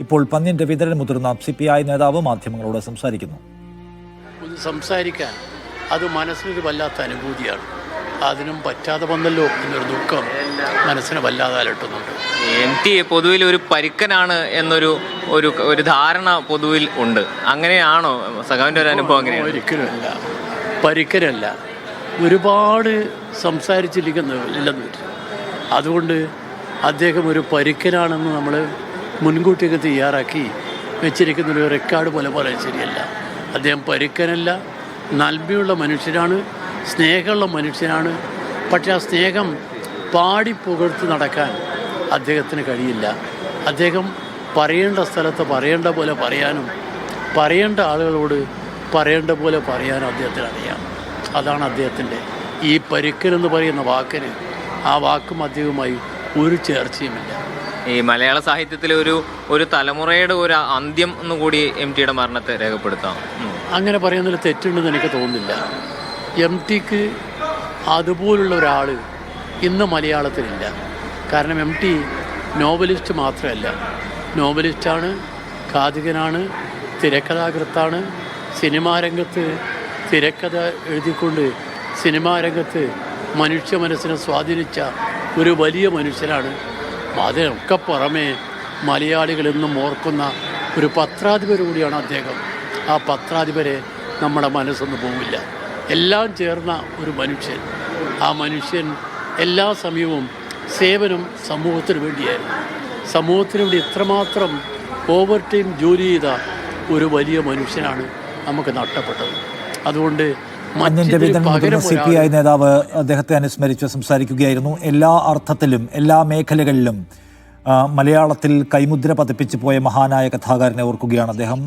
ഇപ്പോൾ പന്ന്യൻ രവീന്ദ്രൻ മുതിർന്ന C P I നേതാവ് മാധ്യമങ്ങളോട് സംസാരിക്കുന്നു. സംസാരിക്കാൻ അത് മനസ്സിനൊരു വല്ലാത്ത അനുഭൂതിയാണ്. അതിനും പറ്റാതെ വന്നല്ലോ എന്നൊരു ദുഃഖം മനസ്സിനെ വല്ലാതെ അലട്ടുന്നുണ്ട്. എം ടി പൊതുവിൽ ഒരു പരിക്കനാണ് എന്നൊരു ഒരു ഒരു ധാരണ പൊതുവിൽ ഉണ്ട്. അങ്ങനെയാണോ സഖാവിന്റെ ഒരു അനുഭവം അങ്ങനെയാണ്? ഒരിക്കലുമല്ല. പരിക്കരല്ല ഒരുപാട് സംസാരിച്ചിരിക്കുന്നു ഇല്ലെന്ന് അതുകൊണ്ട് അദ്ദേഹം ഒരു പരിക്കനാണെന്ന് നമ്മൾ മുൻകൂട്ടിയൊക്കെ തയ്യാറാക്കി വെച്ചിരിക്കുന്ന ഒരു റെക്കോർഡ് പോലെ പോലെ ശരിയല്ല. അദ്ദേഹം പരുക്കനല്ല നന്മയുള്ള മനുഷ്യനാണ് സ്നേഹമുള്ള മനുഷ്യനാണ് പക്ഷേ ആ സ്നേഹം പാടി പുകഴ്ത്തി നടക്കാൻ അദ്ദേഹത്തിന് കഴിയില്ല. അദ്ദേഹം പറയേണ്ട സ്ഥലത്ത് പറയേണ്ട പോലെ പറയാനും പറയേണ്ട ആളുകളോട് പറയേണ്ട പോലെ പറയാനും അദ്ദേഹത്തിന് അറിയാം. അതാണ് അദ്ദേഹത്തിന്റെ ഈ പരുക്കനെന്ന് പറയുന്ന വാക്കിന് ആ വാക്കും അദ്ദേഹവുമായി ഒരു ചേർച്ചയുമില്ല. ഈ മലയാള സാഹിത്യത്തിലെ ഒരു ഒരു തലമുറയുടെ ഒരു അന്ത്യം എന്ന് കൂടി എം ടിയുടെ മരണത്തെ രേഖപ്പെടുത്താം. അങ്ങനെ പറയുന്നതിൽ തെറ്റുണ്ടെന്ന് എനിക്ക് തോന്നുന്നില്ല. എം ടിക്ക് അതുപോലുള്ള ഒരാൾ ഇന്ന് മലയാളത്തിലില്ല. കാരണം എം ടി നോവലിസ്റ്റ് മാത്രമല്ല. നോവലിസ്റ്റാണ് കാതികനാണ് തിരക്കഥാകൃത്താണ് സിനിമാ രംഗത്ത് തിരക്കഥ എഴുതിക്കൊണ്ട് സിനിമാ രംഗത്ത് മനുഷ്യ മനസ്സിനെ സ്വാധീനിച്ച ഒരു വലിയ മനുഷ്യനാണ് അതിനൊക്കെ പുറമെ മലയാളികൾ എന്നും ഓർക്കുന്ന ഒരു പത്രാധിപർ കൂടിയാണ് അദ്ദേഹം. ആ പത്രാധിപരെ നമ്മുടെ മനസ്സൊന്നും പോവില്ല. എല്ലാം ചേർന്ന ഒരു മനുഷ്യൻ. ആ മനുഷ്യൻ എല്ലാ സമയവും സേവനം സമൂഹത്തിന് വേണ്ടിയായിരുന്നു. സമൂഹത്തിന് വേണ്ടി ഇത്രമാത്രം ഓവർ ടൈം ജോലി ചെയ്ത ഒരു വലിയ മനുഷ്യനാണ് നമുക്ക് നഷ്ടപ്പെട്ടത്. അതുകൊണ്ട് രവീന്ദ്രൻ മുതിർന്ന സി പി ഐ നേതാവ് അദ്ദേഹത്തെ അനുസ്മരിച്ച് സംസാരിക്കുകയായിരുന്നു. എല്ലാ അർത്ഥത്തിലും എല്ലാ മേഖലകളിലും മലയാളത്തിൽ കൈമുദ്ര പതിപ്പിച്ചു പോയ മഹാനായ കഥാകാരനെ ഓർക്കുകയാണ് അദ്ദേഹം.